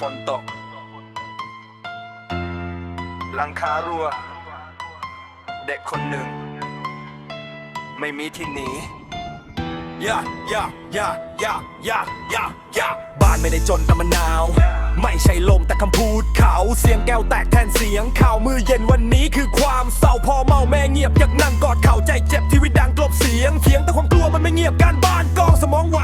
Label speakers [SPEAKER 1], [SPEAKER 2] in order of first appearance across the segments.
[SPEAKER 1] ฝนตก หลังคารั่ว เด็กคนหนึ่ง ไม่มีที่หนี
[SPEAKER 2] ยะยะยะยะยะยะยะบ้านไม่ได้จนแต่มันหนาว ไม่ใช่ลมแต่คำพูดเขาเสียงแก้วแตกแทนเสียงข่าวมือเย็นวันนี้คือความเศร้าพอเมาแม่เงียบอยากนั่งกอดเข่าใจเจ็บทีวีดังกลบเสียงเถียงแต่ความกลัวมันไม่เงียบการบ้านกองสมองว่า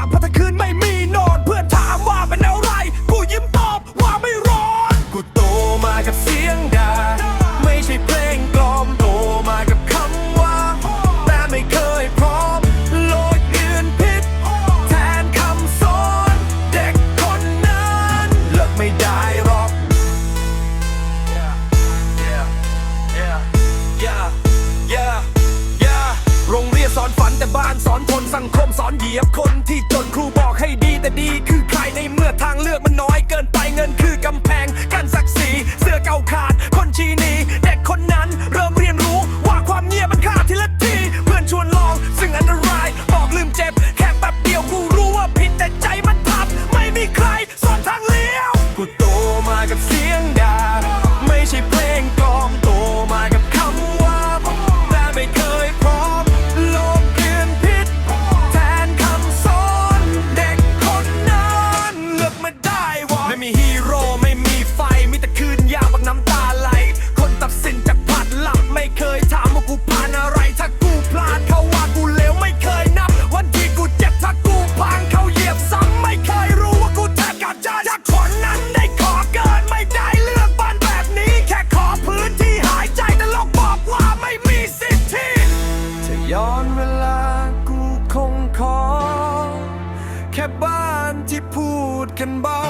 [SPEAKER 2] งเพราะทั้งคืน สังคมสอนเหยียบคนที่จนครูบอกให้ดีแต่ดีคือใครในเมื่อทางเลือกมันน้อยเกินไปเงินคือกำแพง กันศักดิ์ศรีเสื้อเก่าขาด คนชีนีเด แค่บ้านที่พูดกันเบา